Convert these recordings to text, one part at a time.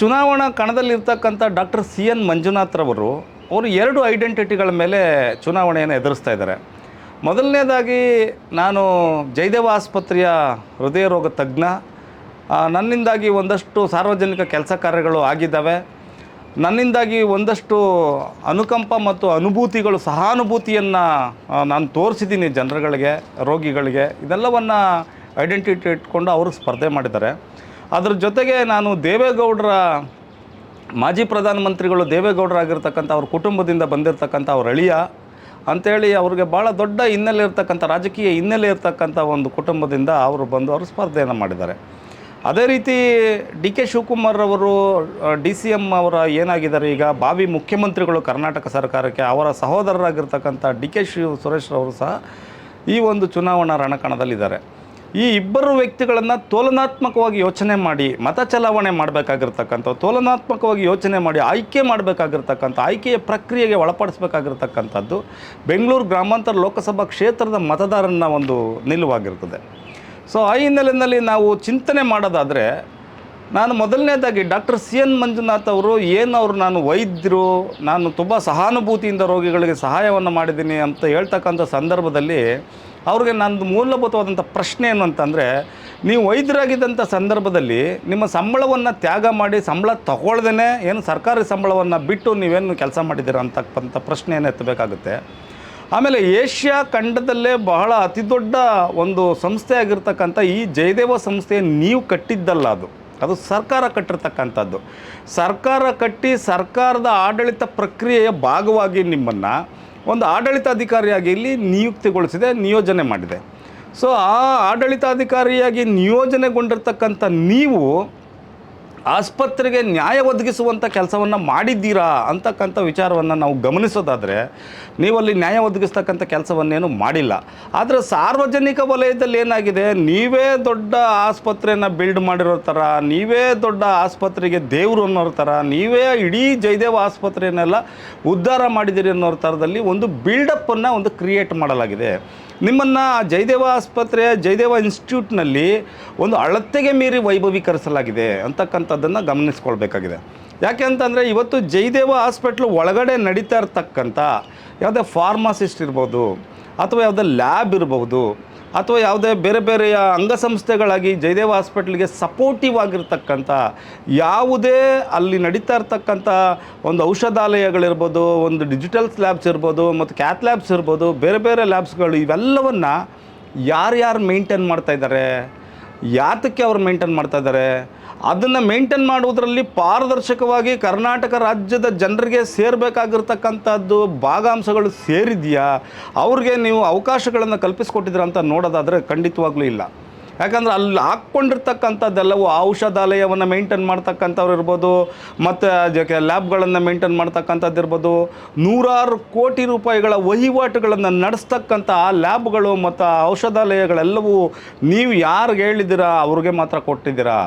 ಚುನಾವಣಾ ಕಣದಲ್ಲಿರ್ತಕ್ಕಂಥ doctor C N ಮಂಜುನಾಥ್ರವರು ಅವರು ಎರಡು ಐಡೆಂಟಿಟಿಗಳ ಮೇಲೆ ಚುನಾವಣೆಯನ್ನು ಎದುರಿಸ್ತಾ ಇದ್ದಾರೆ. ಮೊದಲನೇದಾಗಿ ನಾನು ಜಯದೇವ ಆಸ್ಪತ್ರೆಯ ಹೃದಯ ರೋಗ ತಜ್ಞ. ನನ್ನಿಂದಾಗಿ ಒಂದಷ್ಟು ಸಾರ್ವಜನಿಕ ಕೆಲಸ ಕಾರ್ಯಗಳು ಆಗಿದ್ದಾವೆ. ನನ್ನಿಂದಾಗಿ ಒಂದಷ್ಟು ಅನುಕಂಪ ಮತ್ತು ಅನುಭೂತಿಗಳು, ಸಹಾನುಭೂತಿಯನ್ನು ನಾನು ತೋರಿಸಿದ್ದೀನಿ ಜನರುಗಳಿಗೆ, ರೋಗಿಗಳಿಗೆ. ಇದೆಲ್ಲವನ್ನು ಐಡೆಂಟಿಟಿ ಇಟ್ಕೊಂಡು ಅವರು ಸ್ಪರ್ಧೆ ಮಾಡಿದ್ದಾರೆ. ಅದ್ರ ಜೊತೆಗೆ ನಾನು ದೇವೇಗೌಡರ ಮಾಜಿ ಪ್ರಧಾನಮಂತ್ರಿಗಳು ದೇವೇಗೌಡರಾಗಿರ್ತಕ್ಕಂಥ ಅವ್ರ ಕುಟುಂಬದಿಂದ ಬಂದಿರತಕ್ಕಂಥ ಅವ್ರ ಅಳಿಯ ಅಂಥೇಳಿ ಅವ್ರಿಗೆ ಭಾಳ ದೊಡ್ಡ ಹಿನ್ನೆಲೆ ಇರ್ತಕ್ಕಂಥ, ರಾಜಕೀಯ ಹಿನ್ನೆಲೆ ಇರ್ತಕ್ಕಂಥ ಒಂದು ಕುಟುಂಬದಿಂದ ಅವರು ಬಂದು ಅವರು ಸ್ಪರ್ಧೆಯನ್ನು ಮಾಡಿದ್ದಾರೆ. ಅದೇ ರೀತಿ ಡಿ ಕೆ ಶಿವಕುಮಾರ್ ಅವರು ಡಿ ಸಿ ಎಂ ಅವರ ಏನಾಗಿದ್ದಾರೆ ಈಗ, ಬಾವಿ ಮುಖ್ಯಮಂತ್ರಿಗಳು ಕರ್ನಾಟಕ ಸರ್ಕಾರಕ್ಕೆ ಅವರ ಸಹೋದರರಾಗಿರ್ತಕ್ಕಂಥ ಡಿ ಕೆ ಶಿವ ಸುರೇಶ್ ಅವರು ಸಹ ಈ ಒಂದು ಚುನಾವಣಾ ರಣಕಣದಲ್ಲಿದ್ದಾರೆ. ಈ ಇಬ್ಬರು ವ್ಯಕ್ತಿಗಳನ್ನು ತೋಲನಾತ್ಮಕವಾಗಿ ಯೋಚನೆ ಮಾಡಿ ಮತ ಚಲಾವಣೆ ಮಾಡಬೇಕಾಗಿರ್ತಕ್ಕಂಥ, ತೋಲನಾತ್ಮಕವಾಗಿ ಯೋಚನೆ ಮಾಡಿ ಆಯ್ಕೆ ಮಾಡಬೇಕಾಗಿರ್ತಕ್ಕಂಥ, ಆಯ್ಕೆಯ ಪ್ರಕ್ರಿಯೆಗೆ ಒಳಪಡಿಸಬೇಕಾಗಿರ್ತಕ್ಕಂಥದ್ದು ಬೆಂಗಳೂರು ಗ್ರಾಮಾಂತರ ಲೋಕಸಭಾ ಕ್ಷೇತ್ರದ ಮತದಾರನ ಒಂದು ನಿಲುವಾಗಿರ್ತದೆ. ಸೊ ಆ ಹಿನ್ನೆಲೆಯಲ್ಲಿ ನಾವು ಚಿಂತನೆ ಮಾಡೋದಾದರೆ, ನಾನು ಮೊದಲನೇದಾಗಿ ಡಾಕ್ಟರ್ ಸಿ ಎನ್ ಮಂಜುನಾಥ್ ಅವರು ಏನು ಅವರು ನಾನು ವೈದ್ಯರು, ನಾನು ತುಂಬ ಸಹಾನುಭೂತಿಯಿಂದ ರೋಗಿಗಳಿಗೆ ಸಹಾಯವನ್ನು ಮಾಡಿದ್ದೀನಿ ಅಂತ ಹೇಳ್ತಕ್ಕಂಥ ಸಂದರ್ಭದಲ್ಲಿ ಅವ್ರಿಗೆ ನಂದು ಮೂಲಭೂತವಾದಂಥ ಪ್ರಶ್ನೆ ಏನು ಅಂತಂದರೆ, ನೀವು ವೈದ್ಯರಾಗಿದ್ದಂಥ ಸಂದರ್ಭದಲ್ಲಿ ನಿಮ್ಮ ಸಂಬಳವನ್ನು ತ್ಯಾಗ ಮಾಡಿ ಸಂಬಳ ತಗೊಳ್ದೇ ಏನು ಸರ್ಕಾರಿ ಸಂಬಳವನ್ನು ಬಿಟ್ಟು ನೀವೇನು ಕೆಲಸ ಮಾಡಿದ್ದೀರಾ ಅಂತಕ್ಕಂಥ ಪ್ರಶ್ನೆಯನ್ನು ಎತ್ತಬೇಕಾಗುತ್ತೆ. ಆಮೇಲೆ ಏಷ್ಯಾ ಖಂಡದಲ್ಲೇ ಬಹಳ ಅತಿ ದೊಡ್ಡ ಒಂದು ಸಂಸ್ಥೆ ಆಗಿರ್ತಕ್ಕಂಥ ಈ ಜಯದೇವ ಸಂಸ್ಥೆ ನೀವು ಕಟ್ಟಿದ್ದಲ್ಲ ಅದು. ಅದು ಸರ್ಕಾರ ಕಟ್ಟಿರ್ತಕ್ಕಂಥದ್ದು. ಸರ್ಕಾರ ಕಟ್ಟಿ ಸರ್ಕಾರದ ಆಡಳಿತ ಪ್ರಕ್ರಿಯೆಯ ಭಾಗವಾಗಿ ನಿಮ್ಮನ್ನು ಒಂದು ಆಡಳಿತಾಧಿಕಾರಿಯಾಗಿ ಇಲ್ಲಿ ನಿಯುಕ್ತಿಗೊಳಿಸಿದೆ ನಿಯೋಜನೆ ಮಾಡಿದೆ. ಸೊ ಆ ಆಡಳಿತಾಧಿಕಾರಿಯಾಗಿ ನಿಯೋಜನೆಗೊಂಡಿರ್ತಕ್ಕಂಥ ನೀವು ಆಸ್ಪತ್ರೆಗೆ ನ್ಯಾಯ ಒದಗಿಸುವಂಥ ಕೆಲಸವನ್ನು ಮಾಡಿದ್ದೀರಾ ಅಂತಕ್ಕಂಥ ವಿಚಾರವನ್ನು ನಾವು ಗಮನಿಸೋದಾದರೆ, ನೀವಲ್ಲಿ ನ್ಯಾಯ ಒದಗಿಸ್ತಕ್ಕಂಥ ಕೆಲಸವನ್ನೇನು ಮಾಡಿಲ್ಲ. ಆದರೆ ಸಾರ್ವಜನಿಕ ವಲಯದಲ್ಲಿ ಏನಾಗಿದೆ, ನೀವೇ ದೊಡ್ಡ ಆಸ್ಪತ್ರೆಯನ್ನು ಬಿಲ್ಡ್ ಮಾಡಿರೋ ಥರ ನೀವೇ ದೊಡ್ಡ ಆಸ್ಪತ್ರೆಗೆ ದೇವರು ಅನ್ನೋ ಥರ ನೀವೇ ಇಡೀ ಜಯದೇವ ಆಸ್ಪತ್ರೆಯನ್ನೆಲ್ಲ ಉದ್ಧಾರ ಮಾಡಿದ್ದೀರಿ ಅನ್ನೋ ಥರದಲ್ಲಿ ಒಂದು ಬಿಲ್ಡಪ್ಪನ್ನು ಒಂದು ಕ್ರಿಯೇಟ್ ಮಾಡಲಾಗಿದೆ. ನಿಮ್ಮನ್ನು ಜಯದೇವ ಆಸ್ಪತ್ರೆಯ ಜಯದೇವ ಇನ್ಸ್ಟಿಟ್ಯೂಟ್ನಲ್ಲಿ ಒಂದು ಅಳತೆಗೆ ಮೀರಿ ವೈಭವೀಕರಿಸಲಾಗಿದೆ ಅಂತಕ್ಕಂಥದ್ದನ್ನು ಗಮನಿಸ್ಕೊಳ್ಬೇಕಾಗಿದೆ. ಯಾಕೆ ಅಂತಂದರೆ ಇವತ್ತು ಜೈದೇವ ಹಾಸ್ಪಿಟ್ಲು ಒಳಗಡೆ ನಡೀತಾ ಇರ್ತಕ್ಕಂಥ ಯಾವುದೇ ಫಾರ್ಮಾಸಿಸ್ಟ್ ಇರ್ಬೋದು, ಅಥವಾ ಯಾವುದೇ ಲ್ಯಾಬ್ ಇರ್ಬೋದು, ಅಥವಾ ಯಾವುದೇ ಬೇರೆ ಬೇರೆಯ ಅಂಗಸಂಸ್ಥೆಗಳಾಗಿ ಜಯದೇವ ಹಾಸ್ಪಿಟ್ಲಿಗೆ ಸಪೋರ್ಟಿವ್ ಆಗಿರ್ತಕ್ಕಂಥ, ಯಾವುದೇ ಅಲ್ಲಿ ನಡೀತಾ ಇರ್ತಕ್ಕಂಥ ಒಂದು ಔಷಧಾಲಯಗಳಿರ್ಬೋದು, ಒಂದು ಡಿಜಿಟಲ್ ಲ್ಯಾಬ್ಸ್ ಇರ್ಬೋದು, ಮತ್ತು ಕ್ಯಾತ್ ಲ್ಯಾಬ್ಸ್ ಇರ್ಬೋದು, ಬೇರೆ ಬೇರೆ ಲ್ಯಾಬ್ಸ್ಗಳು ಇವೆಲ್ಲವನ್ನು ಯಾರ್ಯಾರು ಮೇಂಟೈನ್ ಮಾಡ್ತಾಯಿದ್ದಾರೆ ಯಾತಕ್ಕೆ ಅವ್ರು ಮೇಂಟೈನ್ ಮಾಡ್ತಾ ಇದ್ದಾರೆ ಅದನ್ನು ಮೇಂಟೈನ್ ಮಾಡುವುದರಲ್ಲಿ ಪಾರದರ್ಶಕವಾಗಿ ಕರ್ನಾಟಕ ರಾಜ್ಯದ ಜನರಿಗೆ ಸೇರಬೇಕಾಗಿರ್ತಕ್ಕಂಥದ್ದು ಭಾಗಾಂಶಗಳು ಸೇರಿದೆಯಾ? ಅವ್ರಿಗೆ ನೀವು ಅವಕಾಶಗಳನ್ನು ಕಲ್ಪಿಸ್ಕೊಟ್ಟಿದ್ದೀರಾ ಅಂತ ನೋಡೋದಾದರೆ ಖಂಡಿತವಾಗ್ಲೂ ಇಲ್ಲ. ಯಾಕಂದ್ರೆ ಅಲ್ಲಿ ಹಾಕ್ಕೊಂಡಿರ್ತಕ್ಕಂಥದ್ದೆಲ್ಲವೂ ಔಷಧಾಲಯವನ್ನು ಮೇಂಟೈನ್ ಮಾಡ್ತಕ್ಕಂಥವ್ರು ಇರ್ಬೋದು, ಮತ್ತು ಅದಕ್ಕೆ ಲ್ಯಾಬ್ಗಳನ್ನು ಮೇಂಟೈನ್ ಮಾಡ್ತಕ್ಕಂಥದ್ದು ಇರ್ಬೋದು, ನೂರಾರು ಕೋಟಿ ರೂಪಾಯಿಗಳ ವಹಿವಾಟುಗಳನ್ನು ನಡೆಸ್ತಕ್ಕಂಥ ಆ ಲ್ಯಾಬ್ಗಳು ಮತ್ತು ಔಷಧಾಲಯಗಳೆಲ್ಲವೂ ನೀವು ಯಾರಿಗೆ ಹೇಳಿದ್ದೀರಾ, ಅವ್ರಿಗೆ ಮಾತ್ರ ಕೊಟ್ಟಿದ್ದೀರಾ?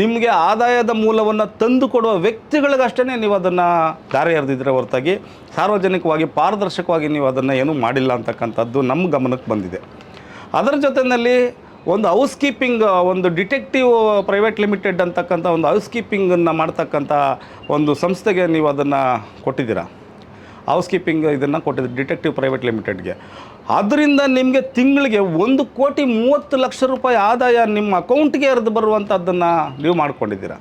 ನಿಮಗೆ ಆದಾಯದ ಮೂಲವನ್ನು ತಂದು ಕೊಡುವ ವ್ಯಕ್ತಿಗಳಿಗಷ್ಟೇ ನೀವು ಅದನ್ನು ದಾರಿ ಎರೆದಿದ್ರೆ ಹೊರತಾಗಿ ಸಾರ್ವಜನಿಕವಾಗಿ, ಪಾರದರ್ಶಕವಾಗಿ ನೀವು ಅದನ್ನು ಏನೂ ಮಾಡಿಲ್ಲ ಅಂತಕ್ಕಂಥದ್ದು ನಮ್ಮ ಗಮನಕ್ಕೆ ಬಂದಿದೆ. ಅದರ ಜೊತೆಯಲ್ಲಿ ಒಂದು ಹೌಸ್ ಕೀಪಿಂಗ್ ಒಂದು ಡಿಟೆಕ್ಟಿವ್ ಪ್ರೈವೇಟ್ ಲಿಮಿಟೆಡ್ ಅಂತಕ್ಕಂಥ ಒಂದು ಹೌಸ್ ಕೀಪಿಂಗನ್ನು ಮಾಡ್ತಕ್ಕಂಥ ಒಂದು ಸಂಸ್ಥೆಗೆ ನೀವು ಅದನ್ನು ಕೊಟ್ಟಿದ್ದೀರಾ? ಹೌಸ್ ಕೀಪಿಂಗ್ ಇದನ್ನು ಕೊಟ್ಟಿದ್ದೀರಿ, ಡಿಟೆಕ್ಟಿವ್ ಪ್ರೈವೇಟ್ ಲಿಮಿಟೆಡ್ಗೆ. ಅದರಿಂದ ನಿಮಗೆ ತಿಂಗಳಿಗೆ ಒಂದು ಕೋಟಿ ಮೂವತ್ತು ಲಕ್ಷ ರೂಪಾಯಿ ಆದಾಯ ನಿಮ್ಮ ಅಕೌಂಟ್ಗೆ ಹರಿದು ಬರುವಂಥದ್ದನ್ನು ನೀವು ಮಾಡ್ಕೊಂಡಿದ್ದೀರಾ.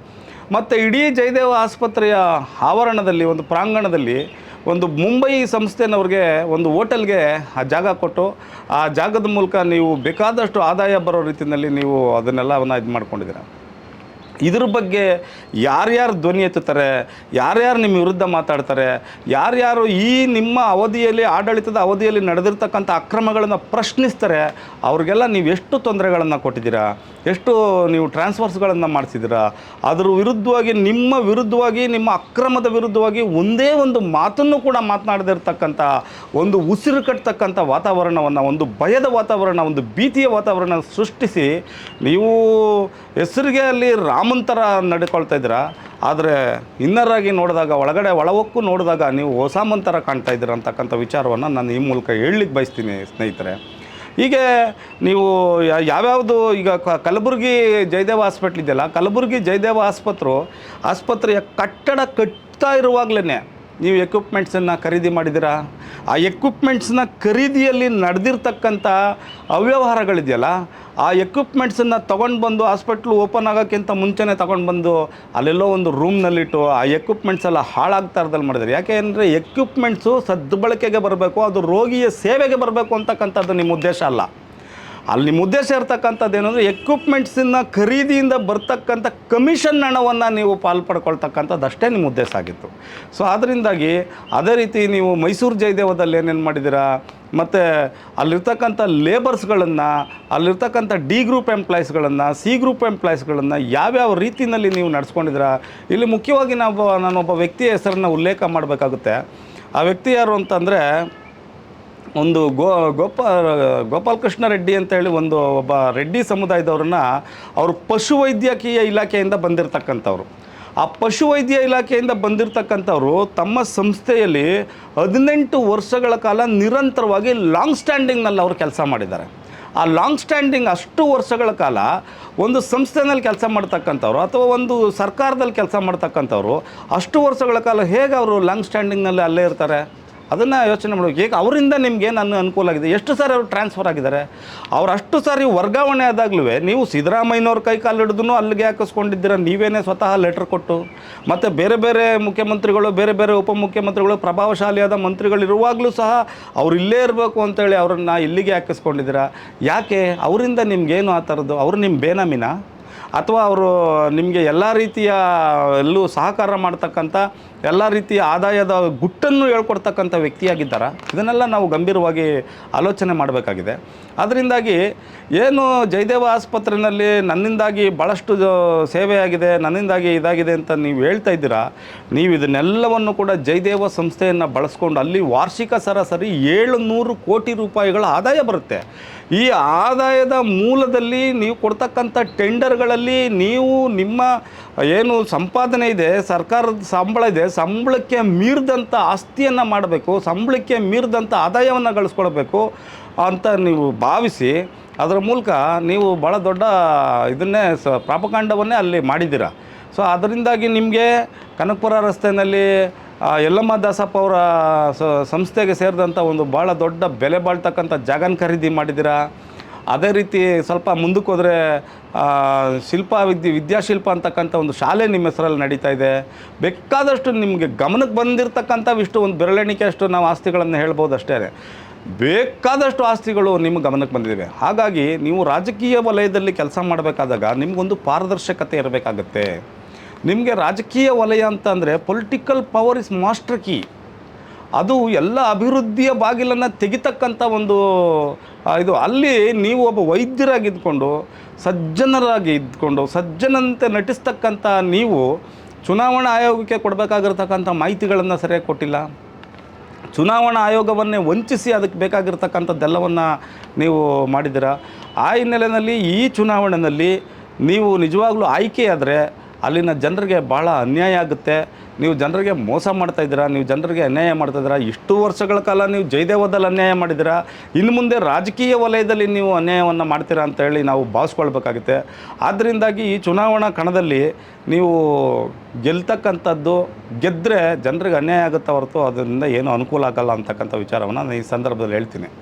ಮತ್ತು ಇಡೀ ಜಯದೇವ ಆಸ್ಪತ್ರೆಯ ಆವರಣದಲ್ಲಿ, ಒಂದು ಪ್ರಾಂಗಣದಲ್ಲಿ ಒಂದು ಮುಂಬೈ ಸಂಸ್ಥೆನವ್ರಿಗೆ ಒಂದು ಹೋಟೆಲ್ಗೆ ಆ ಜಾಗ ಕೊಟ್ಟು ಆ ಜಾಗದ ಮೂಲಕ ನೀವು ಬೇಕಾದಷ್ಟು ಆದಾಯ ಬರೋ ರೀತಿಯಲ್ಲಿ ನೀವು ಅದನ್ನೆಲ್ಲವನ್ನು ಇದು ಮಾಡ್ಕೊಂಡಿದ್ದೀರಾ ಇದ್ರ ಬಗ್ಗೆ ಯಾರ್ಯಾರು ಧ್ವನಿ ಎತ್ತುತ್ತಾರೆ ಯಾರ್ಯಾರು ನಿಮ್ಮ ವಿರುದ್ಧ ಮಾತಾಡ್ತಾರೆ ಯಾರ್ಯಾರು ಈ ನಿಮ್ಮ ಅವಧಿಯಲ್ಲಿ, ಆಡಳಿತದ ಅವಧಿಯಲ್ಲಿ ನಡೆದಿರ್ತಕ್ಕಂಥ ಅಕ್ರಮಗಳನ್ನು ಪ್ರಶ್ನಿಸ್ತಾರೆ, ಅವ್ರಿಗೆಲ್ಲ ನೀವು ಎಷ್ಟು ತೊಂದರೆಗಳನ್ನು ಕೊಟ್ಟಿದ್ದೀರಾ, ಎಷ್ಟು ನೀವು ಟ್ರಾನ್ಸ್ಫರ್ಸ್ಗಳನ್ನು ಮಾಡಿಸಿದ್ದೀರಾ, ಅದ್ರ ವಿರುದ್ಧವಾಗಿ, ನಿಮ್ಮ ವಿರುದ್ಧವಾಗಿ, ನಿಮ್ಮ ಅಕ್ರಮದ ವಿರುದ್ಧವಾಗಿ ಒಂದೇ ಒಂದು ಮಾತನ್ನು ಕೂಡ ಮಾತನಾಡದಿರ್ತಕ್ಕಂಥ, ಒಂದು ಉಸಿರು ಕಟ್ತಕ್ಕಂಥ ವಾತಾವರಣವನ್ನು, ಒಂದು ಭಯದ ವಾತಾವರಣ, ಒಂದು ಭೀತಿಯ ವಾತಾವರಣ ಸೃಷ್ಟಿಸಿ, ನೀವು ಹೆಸರಿಗೆ ಅಲ್ಲಿ ರಾಮನ್ ಥರ ನಡ್ಕೊಳ್ತಾ ಇದ್ದೀರಾ? ಆದರೆ ಇನ್ನರಾಗಿ ನೋಡಿದಾಗ, ಒಳಗಡೆ ಒಳವಕ್ಕೂ ನೋಡಿದಾಗ ನೀವು ಹೊಸಾಮನ್ ಥರ ಕಾಣ್ತಾ ಇದ್ದೀರ ಅಂತಕ್ಕಂಥ ವಿಚಾರವನ್ನು ನಾನು ಈ ಮೂಲಕ ಹೇಳಲಿಕ್ಕೆ ಬಯಸ್ತೀನಿ ಸ್ನೇಹಿತರೆ. ಹೀಗೆ ನೀವು ಯಾವ್ಯಾವುದು ಈಗ ಕಲಬುರಗಿ ಜಯದೇವ ಹಾಸ್ಪಿಟ್ಲ್ ಇದೆಯಲ್ಲ, ಕಲಬುರಗಿ ಜಯದೇವ ಆಸ್ಪತ್ರೆ, ಆಸ್ಪತ್ರೆಯ ಕಟ್ಟಡ ಕಟ್ತಾ ಇರುವಾಗಲೇ ನೀವು ಎಕ್ವಿಪ್ಮೆಂಟ್ಸನ್ನು ಖರೀದಿ ಮಾಡಿದಿರಾ ಆ ಎಕ್ವಿಪ್ಮೆಂಟ್ಸ್ನ ಖರೀದಿಯಲ್ಲಿ ನಡೆದಿರ್ತಕ್ಕಂಥ ಅವ್ಯವಹಾರಗಳಿದೆಯಲ್ಲ, ಆ ಎಕ್ವಿಪ್ಮೆಂಟ್ಸನ್ನು ತೊಗೊಂಡು ಬಂದು ಹಾಸ್ಪಿಟ್ಲು ಓಪನ್ ಆಗೋಕ್ಕಿಂತ ಮುಂಚೆನೇ ತೊಗೊಂಡು ಬಂದು ಅಲ್ಲೆಲ್ಲೋ ಒಂದು ರೂಮ್ನಲ್ಲಿಟ್ಟು ಆ ಎಕ್ವಿಪ್ಮೆಂಟ್ಸ್ ಎಲ್ಲ ಹಾಳಾಗ್ತಾ ಮಾಡಿದ್ರು ಮಾಡಿದ್ದಾರೆ ಯಾಕೆ ಅಂದರೆ ಎಕ್ವಿಪ್ಮೆಂಟ್ಸು ಸದ್ಬಳಕೆಗೆ ಬರಬೇಕು, ಅದು ರೋಗಿಯ ಸೇವೆಗೆ ಬರಬೇಕು ಅಂತಕ್ಕಂಥದ್ದು ನಿಮ್ಮ ಉದ್ದೇಶ ಅಲ್ಲ. ಅಲ್ಲಿ ನಿಮ್ಮ ಉದ್ದೇಶ ಇರ್ತಕ್ಕಂಥದ್ದು ಏನಂದರೆ ಎಕ್ವಿಪ್ಮೆಂಟ್ಸನ್ನ ಖರೀದಿಯಿಂದ ಬರ್ತಕ್ಕಂಥ ಕಮಿಷನ್ ಹಣವನ್ನು ನೀವು ಪಾಲ್ಪಡ್ಕೊಳ್ತಕ್ಕಂಥದ್ದು ಅಷ್ಟೇ ನಿಮ್ಮ ಉದ್ದೇಶ ಆಗಿತ್ತು ಸೊ ಅದರಿಂದಾಗಿ ಅದೇ ರೀತಿ ನೀವು ಮೈಸೂರು ಜಯದೇವದಲ್ಲಿ ಏನೇನು ಮಾಡಿದ್ದೀರಾ? ಮತ್ತು ಅಲ್ಲಿರ್ತಕ್ಕಂಥ ಲೇಬರ್ಸ್ಗಳನ್ನು ಅಲ್ಲಿರ್ತಕ್ಕಂಥ ಡಿ ಗ್ರೂಪ್ ಎಂಪ್ಲಾಯ್ಸ್ಗಳನ್ನು ಸಿ ಗ್ರೂಪ್ ಎಂಪ್ಲಾಯ್ಸ್ಗಳನ್ನು ಯಾವ್ಯಾವ ರೀತಿಯಲ್ಲಿ ನೀವು ನಡೆಸ್ಕೊಂಡಿದ್ದೀರಾ? ಇಲ್ಲಿ ಮುಖ್ಯವಾಗಿ ನಾವು, ನಾನೊಬ್ಬ ವ್ಯಕ್ತಿಯ ಹೆಸರನ್ನು ಉಲ್ಲೇಖ ಮಾಡಬೇಕಾಗುತ್ತೆ. ಆ ವ್ಯಕ್ತಿ ಯಾರು ಅಂತಂದರೆ ಒಂದು ಗೋ ಗೋಪಾಲ್ ಗೋಪಾಲಕೃಷ್ಣ ರೆಡ್ಡಿ ಅಂತೇಳಿ ಒಂದು ಒಬ್ಬ ರೆಡ್ಡಿ ಸಮುದಾಯದವ್ರನ್ನ ಅವರು ಪಶುವೈದ್ಯಕೀಯ ಇಲಾಖೆಯಿಂದ ಬಂದಿರತಕ್ಕಂಥವ್ರು. ಆ ಪಶುವೈದ್ಯ ಇಲಾಖೆಯಿಂದ ಬಂದಿರತಕ್ಕಂಥವ್ರು ತಮ್ಮ ಸಂಸ್ಥೆಯಲ್ಲಿ ಹದಿನೆಂಟು ವರ್ಷಗಳ ಕಾಲ ನಿರಂತರವಾಗಿ ಲಾಂಗ್ ಸ್ಟ್ಯಾಂಡಿಂಗ್ನಲ್ಲಿ ಅವರು ಕೆಲಸ ಮಾಡಿದ್ದಾರೆ. ಆ ಲಾಂಗ್ ಸ್ಟ್ಯಾಂಡಿಂಗ್ ಅಷ್ಟು ವರ್ಷಗಳ ಕಾಲ ಒಂದು ಸಂಸ್ಥೆನಲ್ಲಿ ಕೆಲಸ ಮಾಡ್ತಕ್ಕಂಥವ್ರು ಅಥವಾ ಒಂದು ಸರ್ಕಾರದಲ್ಲಿ ಕೆಲಸ ಮಾಡ್ತಕ್ಕಂಥವ್ರು ಅಷ್ಟು ವರ್ಷಗಳ ಕಾಲ ಹೇಗೆ ಅವರು ಲಾಂಗ್ ಸ್ಟ್ಯಾಂಡಿಂಗ್ನಲ್ಲಿ ಅಲ್ಲೇ ಇರ್ತಾರೆ? ಅದನ್ನು ಯೋಚನೆ ಮಾಡಬೇಕು ಈಗ ಅವರಿಂದ ನಿಮ್ಗೆ ಏನು ಅನುಕೂಲ ಆಗಿದೆ? ಎಷ್ಟು ಸಾರಿ ಅವರು ಟ್ರಾನ್ಸ್ಫರ್ ಆಗಿದ್ದಾರೆ? ಅವ್ರು ಅಷ್ಟು ಸಾರಿ ವರ್ಗಾವಣೆ ಆದಾಗಲೂ ನೀವು ಸಿದ್ದರಾಮಯ್ಯನವ್ರ ಕೈ ಕಾಲು ಹಿಡಿದು ಅಲ್ಲಿಗೆ ಹಾಕಿಸ್ಕೊಂಡಿದ್ದೀರ? ನೀವೇನೇ ಸ್ವತಃ ಲೆಟ್ರ್ ಕೊಟ್ಟು? ಮತ್ತು ಬೇರೆ ಬೇರೆ ಮುಖ್ಯಮಂತ್ರಿಗಳು, ಬೇರೆ ಬೇರೆ ಉಪಮುಖ್ಯಮಂತ್ರಿಗಳು, ಪ್ರಭಾವಶಾಲಿಯಾದ ಮಂತ್ರಿಗಳಿರುವಾಗಲೂ ಸಹ ಅವ್ರು ಇಲ್ಲೇ ಇರಬೇಕು ಅಂತೇಳಿ ಅವ್ರನ್ನ ಇಲ್ಲಿಗೆ ಹಾಕಿಸ್ಕೊಂಡಿದ್ದೀರಾ? ಯಾಕೆ? ಅವರಿಂದ ನಿಮ್ಗೇನು ಆ ಥರದ್ದು ಅವರು ನಿಮ್ಮ ಬೇನಾಮಿನ? ಅಥವಾ ಅವರು ನಿಮಗೆ ಎಲ್ಲ ರೀತಿಯ ಎಲ್ಲೂ ಸಹಕಾರ ಮಾಡ್ತಕ್ಕಂಥ ಎಲ್ಲ ರೀತಿಯ ಆದಾಯದ ಗುಟ್ಟನ್ನು ಹೇಳ್ಕೊಡ್ತಕ್ಕಂಥ ವ್ಯಕ್ತಿಯಾಗಿದ್ದಾರೆ? ಇದನ್ನೆಲ್ಲ ನಾವು ಗಂಭೀರವಾಗಿ ಆಲೋಚನೆ ಮಾಡಬೇಕಾಗಿದೆ. ಅದರಿಂದಾಗಿ ಏನು ಜಯದೇವ ಆಸ್ಪತ್ರೆಯಲ್ಲಿ ನನ್ನಿಂದಾಗಿ ಭಾಳಷ್ಟು ಸೇವೆಯಾಗಿದೆ, ನನ್ನಿಂದಾಗಿ ಇದಾಗಿದೆ ಅಂತ ನೀವು ಹೇಳ್ತಾ ಇದ್ದೀರಾ? ನೀವು ಇದನ್ನೆಲ್ಲವನ್ನು ಕೂಡ ಜಯದೇವ ಸಂಸ್ಥೆಯನ್ನು ಬಳಸ್ಕೊಂಡು ಅಲ್ಲಿ ವಾರ್ಷಿಕ ಸರಾಸರಿ ಏಳುನೂರು ಕೋಟಿ ರೂಪಾಯಿಗಳ ಆದಾಯ ಬರುತ್ತೆ. ಈ ಆದಾಯದ ಮೂಲದಲ್ಲಿ ನೀವು ಕೊಡ್ತಕ್ಕಂಥ ಟೆಂಡರ್ಗಳಲ್ಲಿ ನೀವು ನಿಮ್ಮ ಏನು ಸಂಪಾದನೆ ಇದೆ, ಸರ್ಕಾರದ ಸಂಬಳ ಇದೆ ಸಂಬಳಕ್ಕೆ ಮೀರಿದಂಥ ಆಸ್ತಿಯನ್ನು ಮಾಡಬೇಕು, ಸಂಬಳಕ್ಕೆ ಮೀರಿದಂಥ ಆದಾಯವನ್ನು ಗಳಿಸ್ಕೊಳ್ಬೇಕು ಅಂತ ನೀವು ಭಾವಿಸಿ ಅದರ ಮೂಲಕ ನೀವು ಭಾಳ ದೊಡ್ಡ ಇದನ್ನೇ ಸ ಪ್ರಾಪಕಾಂಡವನ್ನೇ ಅಲ್ಲಿ ಮಾಡಿದ್ದೀರ. ಸೊ ಅದರಿಂದಾಗಿ ನಿಮಗೆ ಕನಕಪುರ ರಸ್ತೆಯಲ್ಲಿ ಯಲ್ಲಮ್ಮ ದಾಸಪ್ಪ ಅವರ ಸಂಸ್ಥೆಗೆ ಸೇರಿದಂಥ ಒಂದು ಭಾಳ ದೊಡ್ಡ ಬೆಲೆ ಬಾಳ್ತಕ್ಕಂಥ ಜಾಗನ ಖರೀದಿ ಮಾಡಿದ್ದೀರಾ? ಅದೇ ರೀತಿ ಸ್ವಲ್ಪ ಮುಂದಕ್ಕೆ ಹೋದರೆ ಶಿಲ್ಪ ವಿದ್ಯೆ, ವಿದ್ಯಾಶಿಲ್ಪ ಅಂತಕ್ಕಂಥ ಒಂದು ಶಾಲೆ ನಿಮ್ಮ ಹೆಸರಲ್ಲಿ ನಡೀತಾ ಇದೆ. ಬೇಕಾದಷ್ಟು ನಿಮಗೆ ಗಮನಕ್ಕೆ ಬಂದಿರತಕ್ಕಂಥವಿಷ್ಟು ಒಂದು ಬೆರಳೆಣಿಕೆ ಅಷ್ಟು ನಾವು ಆಸ್ತಿಗಳನ್ನು ಹೇಳ್ಬೋದು ಅಷ್ಟೇ. ಬೇಕಾದಷ್ಟು ಆಸ್ತಿಗಳು ನಿಮ್ಮ ಗಮನಕ್ಕೆ ಬಂದಿವೆ. ಹಾಗಾಗಿ ನೀವು ರಾಜಕೀಯ ವಲಯದಲ್ಲಿ ಕೆಲಸ ಮಾಡಬೇಕಾದಾಗ ನಿಮಗೊಂದು ಪಾರದರ್ಶಕತೆ ಇರಬೇಕಾಗತ್ತೆ. ನಿಮಗೆ ರಾಜಕೀಯ ವಲಯ ಅಂತಂದರೆ political power is master key ಅದು ಎಲ್ಲ ಅಭಿವೃದ್ಧಿಯ ಬಾಗಿಲನ್ನು ತೆಗಿತಕ್ಕಂಥ ಒಂದು ಇದು. ಅಲ್ಲಿ ನೀವು ಒಬ್ಬ ವೈದ್ಯರಾಗಿ ಇದ್ಕೊಂಡು, ಸಜ್ಜನರಾಗಿ ಇದ್ಕೊಂಡು, ಸಜ್ಜನಂತೆ ನಟಿಸ್ತಕ್ಕಂಥ ನೀವು ಚುನಾವಣಾ ಆಯೋಗಕ್ಕೆ ಕೊಡಬೇಕಾಗಿರ್ತಕ್ಕಂಥ ಮಾಹಿತಿಗಳನ್ನು ಸರಿಯಾಗಿ ಕೊಟ್ಟಿಲ್ಲ. ಚುನಾವಣಾ ಆಯೋಗವನ್ನೇ ವಂಚಿಸಿ ಅದಕ್ಕೆ ಬೇಕಾಗಿರ್ತಕ್ಕಂಥದ್ದೆಲ್ಲವನ್ನು ನೀವು ಮಾಡಿದ್ದೀರ? ಆ ಹಿನ್ನೆಲೆಯಲ್ಲಿ ಈ ಚುನಾವಣೆಯಲ್ಲಿ ನೀವು ನಿಜವಾಗ್ಲೂ ಆಯ್ಕೆಯಾದರೆ ಅಲ್ಲಿನ ಜನರಿಗೆ ಭಾಳ ಅನ್ಯಾಯ ಆಗುತ್ತೆ. ನೀವು ಜನರಿಗೆ ಮೋಸ ಮಾಡ್ತಾ ಇದ್ದೀರಾ, ನೀವು ಜನರಿಗೆ ಅನ್ಯಾಯ ಮಾಡ್ತಾ ಇದ್ದೀರಾ, ಇಷ್ಟು ವರ್ಷಗಳ ಕಾಲ ನೀವು ಜಯದೇವದಲ್ಲಿ ಅನ್ಯಾಯ ಮಾಡಿದ್ದೀರಾ, ಇನ್ನು ಮುಂದೆ ರಾಜಕೀಯ ವಲಯದಲ್ಲಿ ನೀವು ಅನ್ಯಾಯವನ್ನು ಮಾಡ್ತೀರಾ ಅಂತ ಹೇಳಿ ನಾವು ಭಾವಿಸ್ಕೊಳ್ಬೇಕಾಗುತ್ತೆ. ಆದ್ದರಿಂದಾಗಿ ಈ ಚುನಾವಣಾ ಕಣದಲ್ಲಿ ನೀವು ಗೆಲ್ತಕ್ಕಂಥದ್ದು ಗೆದ್ದರೆ ಜನರಿಗೆ ಅನ್ಯಾಯ ಆಗುತ್ತಾ ಹೊರತು ಅದರಿಂದ ಏನು ಅನುಕೂಲ ಆಗಲ್ಲ ಅಂತಕ್ಕಂಥ ವಿಚಾರವನ್ನು ನಾನು ಈ ಸಂದರ್ಭದಲ್ಲಿ ಹೇಳ್ತೀನಿ.